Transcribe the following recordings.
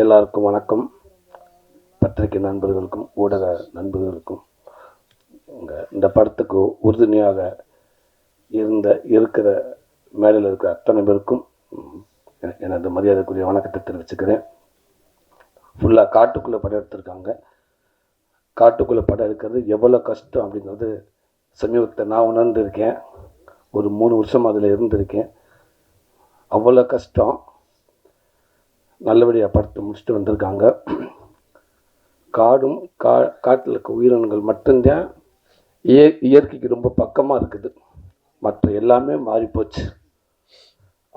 எல்லாருக்கும் வணக்கம். பத்திரிகை நண்பர்களுக்கும் ஊடக நண்பர்களுக்கும் இந்த படத்துக்கு உறுதுணையாக இருந்த இருக்கிற மேடையில் இருக்கிற அத்தனை பேருக்கும் எனது மரியாதைக்குரிய வணக்கத்தை தெரிவிச்சுக்கிறேன். ஃபுல்லாக காட்டுக்குள்ளே படம் எடுத்திருக்காங்க. காட்டுக்குள்ளே படம் எடுக்கிறது எவ்வளோ கஷ்டம் அப்படிங்கிறது சமீபத்தை நான் உணர்ந்திருக்கேன். ஒரு மூணு வருஷம் அதில் இருந்திருக்கேன். அவ்வளோ கஷ்டம். நல்லபடியாக படுத்து முடிச்சுட்டு வந்திருக்காங்க. காடும் கா காட்டில் இருக்க உயிரினங்கள் மட்டும்தான் இய இயற்கைக்கு ரொம்ப பக்கமாக இருக்குது. மற்ற எல்லாமே மாறிப்போச்சு.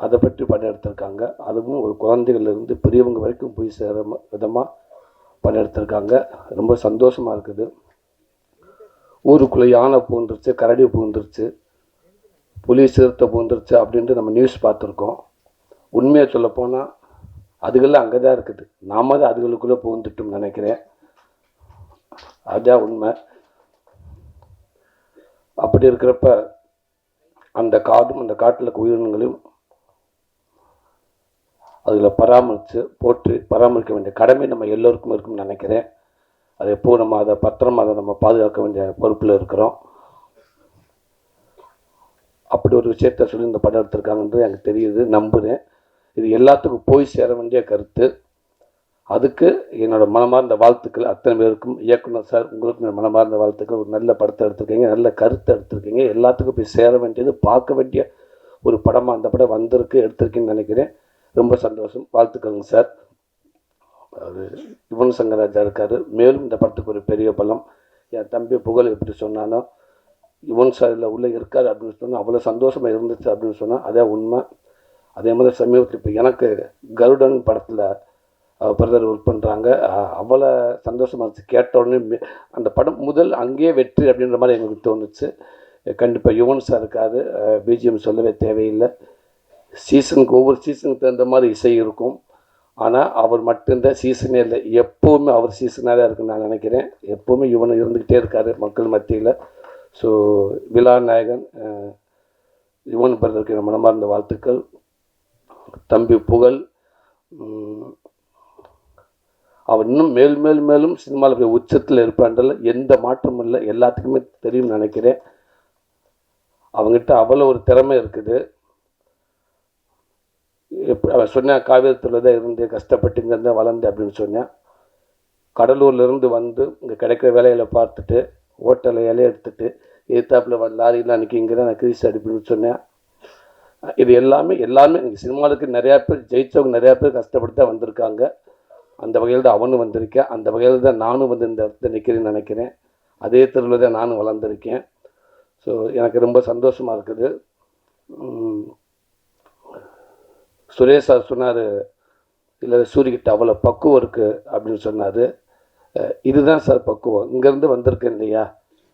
அதை பற்றி படம் எடுத்திருக்காங்க அதுவும் ஒரு குழந்தைகள்லேருந்து பெரியவங்க வரைக்கும் போய் சேர விதமாக படம் எடுத்திருக்காங்க ரொம்ப சந்தோஷமாக இருக்குது. ஊருக்குள்ளே யானை பூந்துருச்சு கரடி பூந்துருச்சு புலி சிறுத்தை பூந்துருச்சு அப்படின்ட்டு நம்ம நியூஸ் பார்த்துருக்கோம். உண்மையை சொல்லப்போனால் அதுகள்லாம் அங்கே தான் இருக்குது. நாம தான் அதுகளுக்குள்ளே புகுந்துட்டோம்னு நினைக்கிறேன். அதுதான் உண்மை. அப்படி இருக்கிறப்ப அந்த காடும் அந்த காட்டில் உயிரினங்களையும் அதில் பராமரித்து போட்டு பராமரிக்க வேண்டிய கடமை நம்ம எல்லோருக்கும் இருக்கும்னு நினைக்கிறேன். அது எப்போ நம்ம அதை பத்திரமா அதை நம்ம பாதுகாக்க வேண்டிய பொறுப்பில் இருக்கிறோம். அப்படி ஒரு விஷயத்த சொல்லி இந்த படம் எடுத்திருக்காங்கன்றது எனக்கு தெரியுது. நம்புகிறேன் இது எல்லாத்துக்கும் போய் சேர வேண்டிய கருத்து. அதுக்கு என்னோட மனமார்ந்த வாழ்த்துக்கள் அத்தனை பேருக்கும். இயக்குனர் சார் உங்களுக்கும் மனமார்ந்த வாழ்த்துக்கள். ஒரு நல்ல படத்தை எடுத்திருக்கீங்க நல்ல கருத்தை எடுத்திருக்கீங்க. எல்லாத்துக்கும் போய் சேர வேண்டியது பார்க்க வேண்டிய ஒரு படமாக அந்த படம் வந்திருக்கு எடுத்திருக்கீங்கன்னு நினைக்கிறேன். ரொம்ப சந்தோஷம். வாழ்த்துக்கள்ங்க சார். அது யுவன் சங்கராஜா இருக்கார். மேலும் இந்த படத்துக்கு ஒரு பெரிய பலம். என் தம்பி புகழ் எப்படி சொன்னானோ யுவன் சார் இல்லை உள்ளே இருக்கார் அப்படின்னு சொன்னால் அவ்வளோ சந்தோஷமாக இருந்துச்சு அப்படின்னு சொன்னால் அதே உண்மை. அதே மாதிரி சமீபத்தில் இப்போ எனக்கு கருடன் படத்தில் பிரதர் ஒர்க் பண்ணுறாங்க அவ்வளோ சந்தோஷமாக இருந்துச்சு. கேட்ட உடனே அந்த படம் முதல் அங்கேயே வெற்றி அப்படின்ற மாதிரி எங்களுக்கு தோணுச்சு. கண்டிப்பாக யுவன் சார் இருக்கார். பிஜிஎம் சொல்லவே தேவையில்லை. சீசனுக்கு ஒவ்வொரு சீசனுக்கு தகுந்த மாதிரி இசை இருக்கும். ஆனால் அவர் மட்டும்தான் சீசனே இல்லை. எப்போவுமே அவர் சீசனாக தான் இருக்குன்னு நான் நினைக்கிறேன். எப்போவுமே இவன் இருந்துக்கிட்டே இருக்கார் மக்கள் மத்தியில். ஸோ விழா நாயகன் யுவன் பிரதருக்கு என் மனமார்ந்த வாழ்த்துக்கள். தம்பி புகழ் அவர் இன்னும் மேல் மேல் மேலும் சினிமாவில் போய் உச்சத்தில் இருப்பான்றல எந்த மாற்றமும் இல்லை. எல்லாத்துக்குமே தெரியும்னு நினைக்கிறேன். அவங்ககிட்ட அவ்வளோ ஒரு திறமை இருக்குது. எப்படி அவன் சொன்னான் காவேரத்தில் தான் இருந்து கஷ்டப்பட்டு இங்கே இருந்தால் வளர்ந்து அப்படின்னு சொன்னேன். கடலூர்லேருந்து வந்து இங்கே கிடைக்கிற வேலையில் பார்த்துட்டு ஹோட்டலில் இலையை எடுத்துகிட்டு எதிர்த்தாப்பில் வ- லாரிலாம் அன்றைக்கி இங்கே தான் நான் கிரீஸ் அடிப்புன்னு சொன்னேன். இது எல்லாமே எல்லாமே இங்கே சினிமாவுக்கு நிறையா பேர் ஜெயிச்சவங்க நிறையா பேர் கஷ்டப்பட்டு தான் வந்திருக்காங்க. அந்த வகையில் தான் அவனும் வந்திருக்கேன். அந்த வகையில் தான் நானும் வந்து இந்த இடத்துல நிற்கிறேன்னு நினைக்கிறேன். அதே தெருவில் தான் நானும் வளர்ந்துருக்கேன். ஸோ எனக்கு ரொம்ப சந்தோஷமாக இருக்குது. சுரேஷ் சார் சொன்னார் இல்லை சூரியகிட்ட அவ்வளோ பக்குவம் இருக்குது அப்படின்னு சொன்னார். இதுதான் சார் பக்குவம். இங்கேருந்து வந்திருக்கேன் இல்லையா?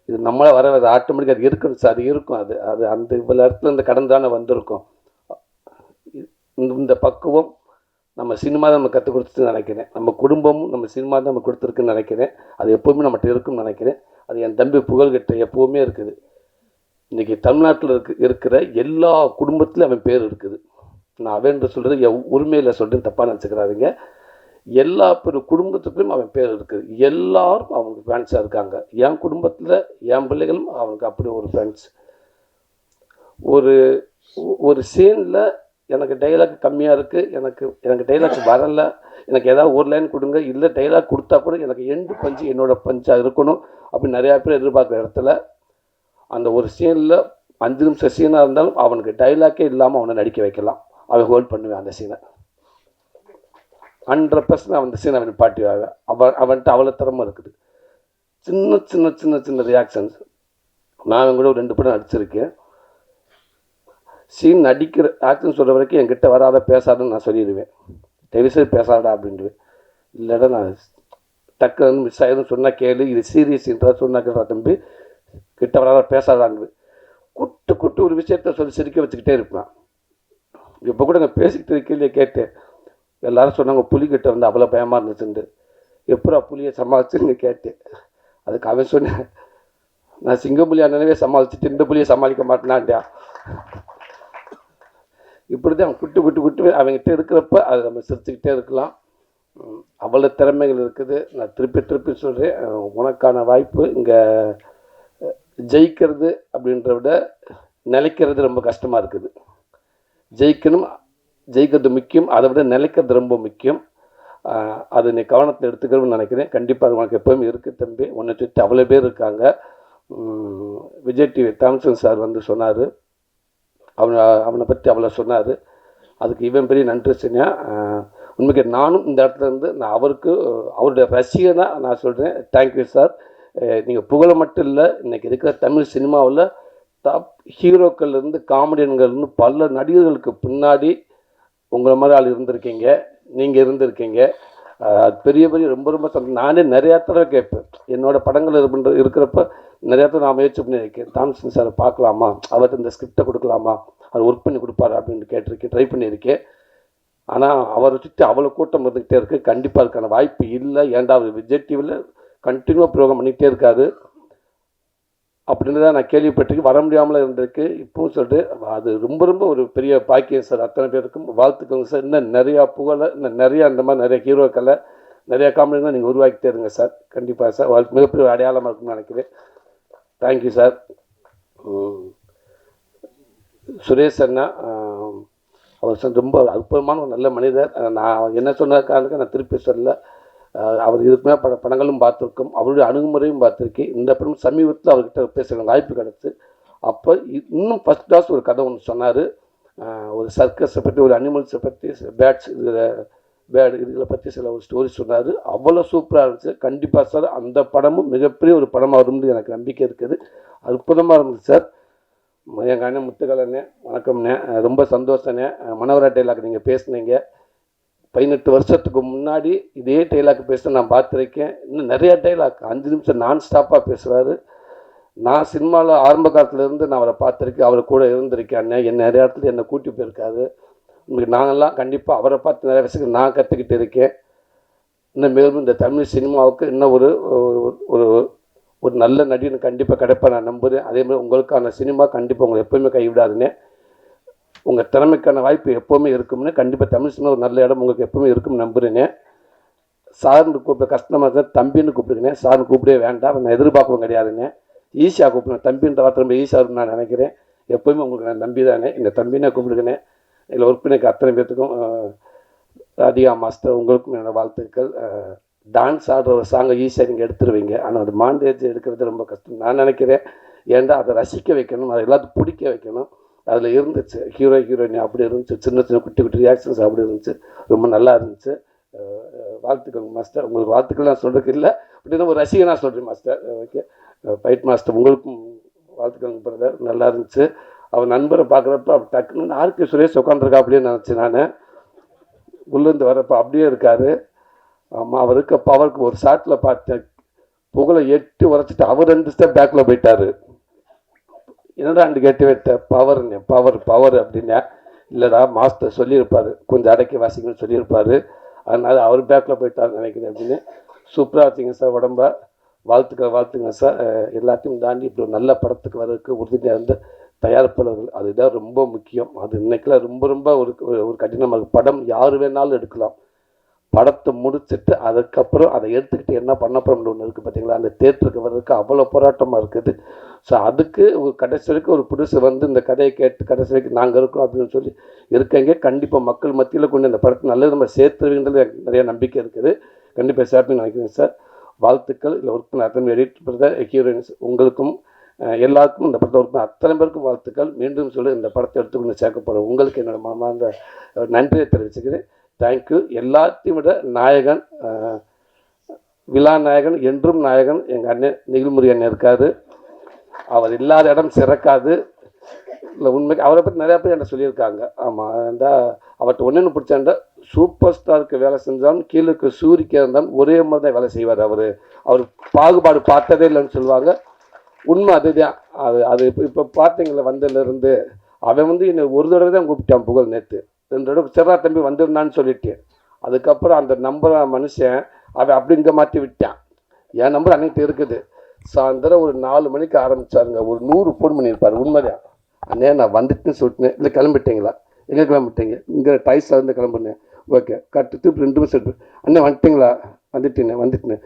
இது நம்மளை வர அது ஆட்டோமேட்டிக்காக அது இருக்கணும் சார் இருக்கும் அது அது அந்த இவ்வளோ இடத்துல இந்த கடன் தானே வந்திருக்கும். இந்த இந்த பக்குவம் நம்ம சினிமா தான் நம்ம கற்றுக் கொடுத்துன்னு நினைக்கிறேன். நம்ம குடும்பமும் நம்ம சினிமா தான் நம்ம கொடுத்துருக்குன்னு நினைக்கிறேன். அது எப்போவுமே நம்மகிட்ட இருக்கும்னு நினைக்கிறேன். அது என் தம்பி புகழ்கிட்ட எப்போவுமே இருக்குது. இன்றைக்கி தமிழ்நாட்டில் இருக்கு இருக்கிற எல்லா குடும்பத்திலும் அவன் பேர் இருக்குது. நான் அவன் சொல்கிறது என் உரிமையில் சொல்கிறேன் தப்பாக நினச்சிக்கிறாருங்க எல்லா பெரு குடும்பத்துக்கும் அவன் பேர் இருக்குது எல்லாரும் அவனுக்கு ஃப்ரெண்ட்ஸாக இருக்காங்க. என் குடும்பத்தில் என் பிள்ளைகளும் அவனுக்கு அப்படி ஒரு ஃப்ரெண்ட்ஸ் ஒரு ஒரு சீனில் எனக்கு டைலாக் கம்மியாக இருக்குது எனக்கு எனக்கு டைலாக் வரல. எனக்கு ஏதாவது ஒரு லைன் கொடுங்க. இல்லை டைலாக் கொடுத்தா கூட எனக்கு எண்டு பஞ்சு என்னோடய பஞ்சாக இருக்கணும் அப்படின்னு நிறையா பேர் எதிர்பார்க்குற இடத்துல அந்த ஒரு சீனில் அஞ்சு நிமிஷம் சீனாக இருந்தாலும் அவனுக்கு டைலாக்கே இல்லாமல் அவனை நடிக்க வைக்கலாம். அவன் ஹோல்ட் பண்ணுவேன் அந்த சீனை ஹண்ட்ரட் பர்சன்ட் அவன் அந்த அவன் பாட்டி அவன் அவன்கிட்ட அவ்வளோ திறமை இருக்குது. சின்ன சின்ன சின்ன சின்ன ரியாக்ஷன்ஸ் நான் கூட ஒரு ரெண்டு படம் நடிச்சிருக்கேன். சீன் நடிக்கிற ஆக்ஷன் சொல்கிற வரைக்கும் என்கிட்ட வராத பேசாதன்னு நான் சொல்லிடுவேன். தயவுசெய்து பேசாதடா அப்படின்டுவேன். இல்லைடா நான் டக்கு வந்து மிஸ் ஆகிடும் சொன்னால் கேளு இது சீரியஸ்ன்றா சொன்னா கேட்டா தம்பி. கிட்ட வராத பேசாதான்னு குட்டு குட்டு ஒரு விஷயத்த சொல்லி சிரிக்க வச்சுக்கிட்டே இருப்பேன். இப்போ கூட நான் பேசிக்கிட்டு இருக்கையிலே கேட்டேன். எல்லாரும் சொன்னாங்க புலிக்கிட்ட வந்து அவ்வளோ பயமாக இருந்துச்சுண்டு எப்படா புலியை சமாளிச்சுன்னு கேட்டேன். அதுக்கு அவன் சொன்னேன் நான் சிங்கப்புலி அண்ணனவே சமாளிச்சுட்டு இந்த புலியை சமாளிக்க மாட்டேனான்டா. இப்படி தான் குட்டு குட்டு குட்டு அவங்ககிட்ட இருக்கிறப்ப அதை நம்ம சிரிச்சுக்கிட்டே இருக்கலாம். அவ்வளோ திறமைகள் இருக்குது. நான் திருப்பி திருப்பி சொல்கிறேன் உனக்கான வாய்ப்பு இங்கே ஜெயிக்கிறது அப்படின்றத விட நிலைக்கிறது ரொம்ப கஷ்டமாக இருக்குது. ஜெயிக்கணும் ஜெயிக்கிறது முக்கியம் அதை விட நிலைக்கிறது ரொம்ப முக்கியம். அதை அது நீ கவனத்தை எடுத்துக்கணும்னு நினைக்கிறேன். கண்டிப்பாக அது உனக்கு எப்போவுமே இருக்குது தம்பி. உன்னை சுற்றி அவ்வளோ பேர் இருக்காங்க. விஜய் டிவி தாம்சன் சார் வந்து சொன்னார். அவனை அவனை பற்றி அவ்வளோ சொன்னார். அதுக்கு இவன் பெரிய நன்றி சொன்னா உண்மைக்கு நானும் இந்த இடத்துல இருந்து நான் அவருக்கு அவருடைய ரசிகனாக நான் சொல்கிறேன் தேங்க்யூ சார் நீங்கள் புகழ மட்டும் இல்லை இன்றைக்கி இருக்கிற தமிழ் சினிமாவில் டாப் ஹீரோக்கள்லேருந்து காமெடியன்கள்லேருந்து பல நடிகர்களுக்கு பின்னாடி உங்களை மாதிரி ஆள் இருந்திருக்கீங்க. நீங்கள் இருந்திருக்கீங்க. பெரிய பெரிய ரொம்ப ரொம்ப சந்தோஷம். நானே நிறையா தடவை கேட்பேன். என்னோட படங்கள் இருக்கின்ற இருக்கிறப்ப நிறையா தடவை நான் முயற்சி பண்ணியிருக்கேன் தாம்சன் சாரை பார்க்கலாமா? அவர்கிட்ட இந்த ஸ்கிரிப்டை கொடுக்கலாமா? அவர் ஒர்க் பண்ணி கொடுப்பாரு அப்படின்னு கேட்டிருக்கேன் ட்ரை பண்ணியிருக்கேன். ஆனால் அவரை சுற்றி அவ்வளோ கூட்டம் இருந்துக்கிட்டே இருக்குது கண்டிப்பாக அதுக்கான வாய்ப்பு இல்லை. ஏன்டா அவர் விஜய் டிவியில் கண்டினியூவாக ப்ரோக்ராம் பண்ணிக்கிட்டே இருக்காரு. அப்படின்னு தான் நான் கேள்விப்பட்டிருக்கு வர முடியாமல் இருந்திருக்கு. இப்பவும் சொல்லிட்டு அது ரொம்ப ரொம்ப ஒரு பெரிய பாக்கியம் சார். அத்தனை பேருக்கும் வாழ்த்துக்கோங்க சார். இன்னும் நிறையா புகழை இன்னும் நிறையா அந்த மாதிரி நிறைய ஹீரோக்களை நிறையா காமெடிலாம் நீங்கள் உருவாக்கி தருங்க சார். கண்டிப்பாக சார். வாழ்க்கை மிகப்பெரிய அடையாளமாக இருக்கும்னு நினைக்கிறேன். Thank you sir Suresh anna அவர் ரொம்ப அற்புதமான ஒரு நல்ல மனிதர். நான் என்ன சொன்ன காரணத்துக்கு நான் திருப்பி சொல்லலை. அவர் இதுக்கு பல படங்களும் பார்த்துருக்கோம். அவருடைய அணுகுமுறையும் பார்த்துருக்கேன். இந்த படம் சமீபத்தில் அவர்கிட்ட பேசுகிற வாய்ப்பு கிடச்சி. அப்போ இ- இன்னும் ஃபஸ்ட் கிளாஸ் ஒரு கதை ஒன்று சொன்னார். ஒரு சர்க்கஸை பற்றி ஒரு அனிமல்ஸை பற்றி பேட்ஸ் இதில் பேட் இதுகளை பற்றி சில ஒரு ஸ்டோரி சொன்னார். அவ்வளோ சூப்பராக இருந்துச்சு. கண்டிப்பாக சார் அந்த படமும் மிகப்பெரிய ஒரு படமாக வரும்னு எனக்கு நம்பிக்கை இருக்குது. அற்புதமாக இருந்துச்சு சார் எங்கள் அண்ணன் முத்துக்கலண்ணே வணக்கம்ண்ணே ரொம்ப சந்தோஷண்ணே அஹ் நீங்கள் பேசுனீங்க. பதினெட்டு வருஷத்துக்கு முன்னாடி இதே டைலாக் பேச நான் பார்த்துருக்கேன். இன்னும் நிறையா டைலாக் அஞ்சு நிமிஷம் நான் ஸ்டாப்பாக பேசுகிறாரு நான் சினிமாவில் ஆரம்ப காலத்துலேருந்து நான் அவரை பார்த்துருக்கேன். அவர் கூட இருந்திருக்கேன் அண்ணன் என்ன நிறைய இடத்துல என்னை கூட்டி போயிருக்காரு. உங்களுக்கு நாங்கள்லாம் கண்டிப்பாக அவரை பார்த்து நிறைய விஷயங்கள் நான் கற்றுக்கிட்டு இருக்கேன். இன்னும் மேலும் இந்த தமிழ் சினிமாவுக்கு இன்னும் ஒரு ஒரு- ஒரு ஒரு நல்ல நடிகன் கண்டிப்பாக கிடைப்பேன் நான் நம்புகிறேன் அதே மாதிரி உங்களுக்கான சினிமா கண்டிப்பாக உங்களை எப்போவுமே கைவிடாதுன்னே உங்கள் திறமைக்கான வாய்ப்பு எப்போவுமே இருக்கும்னு கண்டிப்பாக தமிழ் சினிமா ஒரு நல்ல இடம். உங்களுக்கு எப்போவுமே இருக்கும்னு நம்புறேனே. சார்னு கூப்பிட கஷ்டமாக இருந்தால் தம்பின்னு கூப்பிடுங்க சார்னு கூப்பிடவே வேண்டாம். நான் எதிர்பார்க்கவும் கிடையாதுங்க ஈஸியாக கூப்பிடுங்க. தம்பின்ற வார்த்தை ரொம்ப ஈஸியாக நான் நினைக்கிறேன். எப்போவுமே உங்களுக்கு நான் நம்பி தானே. இந்த தம்பினே கூப்பிடுங்கண்ணே இதில் ஒர்க் பண்ணிக்க அத்தனை பேர்த்துக்கும் ராதிகா மாஸ்டர் உங்களுக்கும் என்னோட வாழ்த்துக்கள். டான்ஸ் ஆடுற ஒரு சாங்கை ஈஸியாக நீங்கள் எடுத்துருவீங்க. ஆனால் அது மாண்டேஜ் எடுக்கிறது ரொம்ப கஷ்டம். நான் நினைக்கிறேன் ஏன்டா அதை ரசிக்க வைக்கணும் அதை எல்லாத்துக்கும் பிடிக்க வைக்கணும். அதில் இருந்துச்சு. ஹீரோ ஹீரோயின் அப்படி இருந்துச்சு. சின்ன சின்ன குட்டி குட்டி ரியாக்ஷன்ஸ் அப்படி இருந்துச்சு. ரொம்ப நல்லா இருந்துச்சு. வாழ்த்துக்கள் மாஸ்டர் உங்களுக்கு வாழ்த்துக்கள் நான் சொல்கிறதுக்கு இல்லை. அப்படின்னா ஒரு ரசிகனாக சொல்கிறேன் மாஸ்டர் ஓகே ஃபைட் மாஸ்டர் உங்களுக்கும் வாழ்த்துக்கள் பிரதர் நல்லா இருந்துச்சு. அவர் நண்பரை பார்க்குறப்ப அப்படி டக்குன்னு ஆர்கே சுரேஷ் உட்காந்துருக்கா அப்படின்னு நினச்சேன் நான். உள்ளேருந்து வரப்போ அப்படியே இருக்கார். ஆமாம் அவர் இருக்க அவருக்கு ஒரு ஷாட்டில் பார்த்தேன் புகழை எட்டு உரைச்சிட்டு அவர் ரெண்டு ஸ்டெப் பேக்கில் போயிட்டார். என்னடா அண்டு கேட்டு வைத்த? பவர் பவர் பவர் அப்படின்னா இல்லைடா மாஸ்டர் சொல்லியிருப்பார். கொஞ்சம் அடக்கி வாசிங்கன்னு சொல்லியிருப்பாரு. அதனால் அவர் பேக்கில் போயிட்டாருன்னு நினைக்கிறேன் அப்படின்னு. சூப்பராக வச்சிங்க சார் உடம்ப. வாழ்த்துக்கள் வாழ்த்துங்க சார் எல்லாத்தையும் தாண்டி இப்படி ஒரு நல்ல படத்துக்கு வர்றதுக்கு உறுதியாக இருந்த தயாரிப்பாளர்கள். அதுதான் ரொம்ப முக்கியம். அது இன்னைக்கெல்லாம் ரொம்ப ரொம்ப ஒரு ஒரு கடினமாக படம் யார் வேணாலும் எடுக்கலாம். படத்தை முடிச்சுட்டு அதுக்கப்புறம் அதை எடுத்துக்கிட்டு என்ன பண்ண போகிறோம்னு ஒன்று இருக்குது பார்த்தீங்களா அந்த தேட்டருக்கு வர்றதுக்கு அவ்வளோ போராட்டமாக இருக்குது. ஸோ அதுக்கு ஒரு கடைசி வரைக்கும் ஒரு புதுசு வந்து இந்த கதையை கேட்டு கடைசி வரைக்கும் நாங்கள் இருக்கோம் அப்படின்னு சொல்லி இருக்கங்க கண்டிப்பாக மக்கள் மத்தியில் கொண்டு இந்த படத்தை நல்லது நம்ம சேர்த்துருவீங்கிறது எனக்கு நிறைய நம்பிக்கை இருக்குது. கண்டிப்பாக சேர்த்துன்னு நினைக்கிறேன் சார். வாழ்த்துக்கள். இல்லை ஒர்க் பண்ண அத்தனை எடிட் பண்ணுற ஹீரோயின்ஸ் உங்களுக்கும் எல்லாருக்கும் இந்த படத்தை ஒர்க் பண்ண அத்தனை பேருக்கும் வாழ்த்துக்கள். மீண்டும் சொல்லி இந்த படத்தை எடுத்துக்கொண்டு சேர்க்க போகிறேன் உங்களுக்கு என்னோட மனமார்ந்த நன்றியை தெரிவிச்சுக்கிறேன். தேங்க்யூ எல்லாத்தையும் விட நாயகன் விழா நாயகன் என்றும் நாயகன் எங்கள் அண்ணன் நெகிழ்முறை அண்ணன் இருக்காரு. அவர் இல்லாத இடம் சிறக்காது. இல்லை உண்மைக்கு அவரை பற்றி நிறையா பேர் என்ன சொல்லியிருக்காங்க. ஆமாம் அவர்கிட்ட ஒன்று பிடிச்சாண்டா சூப்பர் ஸ்டாருக்கு வேலை செஞ்சாலும் கீழுக்கு சூரிக்கு இருந்தாலும் ஒரே மாதிரி தான் வேலை செய்வார் அவர். அவர் பாகுபாடு பார்த்ததே இல்லைன்னு சொல்லுவாங்க. உண்மை அதுதான். அது அது இப்போ இப்போ பார்த்தீங்களா வந்ததுலேருந்து அவன் வந்து என்னை ஒரு தடவை தான் கூப்பிட்டான் புகழ் நேற்று சிறா தம்பி வந்திருந்தான்னு சொல்லிட்டு. அதுக்கப்புறம் அந்த நம்பரை மனுஷன் அவன் அப்படி இங்கே மாற்றி விட்டான். என் நம்பர் அன்னைக்கு இருக்குது. சாயந்தரம் ஒரு நாலு மணிக்கு ஆரம்பிச்சாருங்க. ஒரு நூறு ஃபோன் பண்ணியிருப்பாரு. உண்மைதான். அண்ணே நான் வந்துட்டுன்னு சொல்லிட்டேன் இல்லை கிளம்பிட்டீங்களா? எங்கே கிளம்பிட்டீங்க? இங்கே டைஸில் இருந்து கிளம்புனேன். ஓகே. கட்டு திருப்பி ரெண்டு மணி இருக்கு. அண்ணே வந்துட்டீங்களா? வந்துட்டேனே வந்துட்டேன்.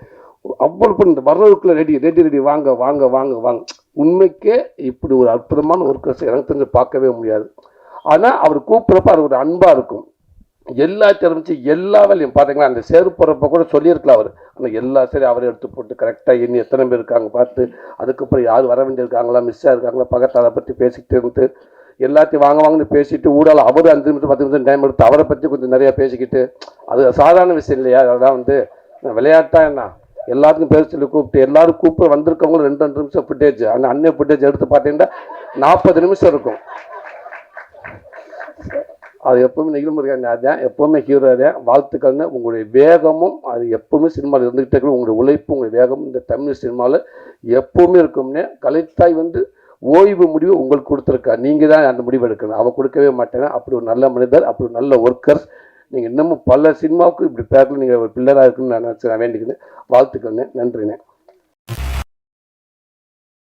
அவ்வளோ இந்த வர்றதுக்குள்ளே ரெடி ரெடி ரெடி வாங்க வாங்க வாங்க வாங்க. உண்மைக்கே இப்படி ஒரு அற்புதமான ஒர்க்கர்ஸ் எனக்கு தெரிஞ்சு பார்க்கவே முடியாது. ஆனால் அவர் கூப்பிட்றப்ப அது ஒரு அன்பாக இருக்கும். எல்லா திறமைச்சு எல்லா வேலையும் பார்த்தீங்களா அந்த சேரு போகிறப்ப கூட சொல்லியிருக்கலாம் அவர். ஆனால் எல்லா சரி அவரை எடுத்து போட்டு கரெக்டாக எண்ணி எத்தனை பேர் இருக்காங்க பார்த்து அதுக்கப்புறம் யார் வர வேண்டியிருக்காங்களா மிஸ்ஸாக இருக்காங்களா பக்கத்தில் அதை பற்றி பேசிக்கிட்டு இருந்து எல்லாத்தையும் வாங்க வாங்கன்னு பேசிட்டு ஊடால அவர் அஞ்சு நிமிஷம் பத்து நிமிஷம் டைம் எடுத்து அவரை பற்றி கொஞ்சம் நிறையா பேசிக்கிட்டு அது சாதாரண விஷயம் இல்லையா? அதெல்லாம் வந்து விளையாட்டா என்ன? எல்லாத்துக்கும் பேர் சொல்லி கூப்பிட்டு எல்லாரும் கூப்பிட்டு வந்திருக்கவங்களும் ரெண்டு ரெண்டு நிமிஷம் ஃபுட்டேஜ் அந்த அன்னை ஃபுட்டேஜ் எடுத்து பார்த்தீங்கன்னா நாற்பது நிமிஷம் இருக்கும். அது எப்பவுமே நெகிழ்முருகன் அதான் எப்பவுமே ஹீரோ தான். வாழ்த்துக்கள்னு உங்களுடைய வேகமும் அது எப்பவுமே சினிமாவில் இருந்துகிட்டே இருக்கணும். உங்களுடைய உழைப்பு உங்களுடைய வேகம் இந்த தமிழ் சினிமாவில் எப்பவுமே இருக்கும்னே கலைத்தாய் வந்து ஓய்வு முடிவு உங்களுக்கு கொடுத்துருக்கா. நீங்கள் தான் அந்த முடிவு எடுக்கணும். அவள் கொடுக்கவே மாட்டேங்க அப்படி ஒரு நல்ல மனிதர் அப்படி ஒரு நல்ல ஒர்க்கர்ஸ் நீங்கள் இன்னமும் பல சினிமாவுக்கு இப்படி பேரில் நீங்கள் ஒரு பிள்ளராக இருக்குன்னு நான் நினச்சி நான் வேண்டிக்கிறேன். வாழ்த்துக்கள்ண்ணே நன்றிண்ணே.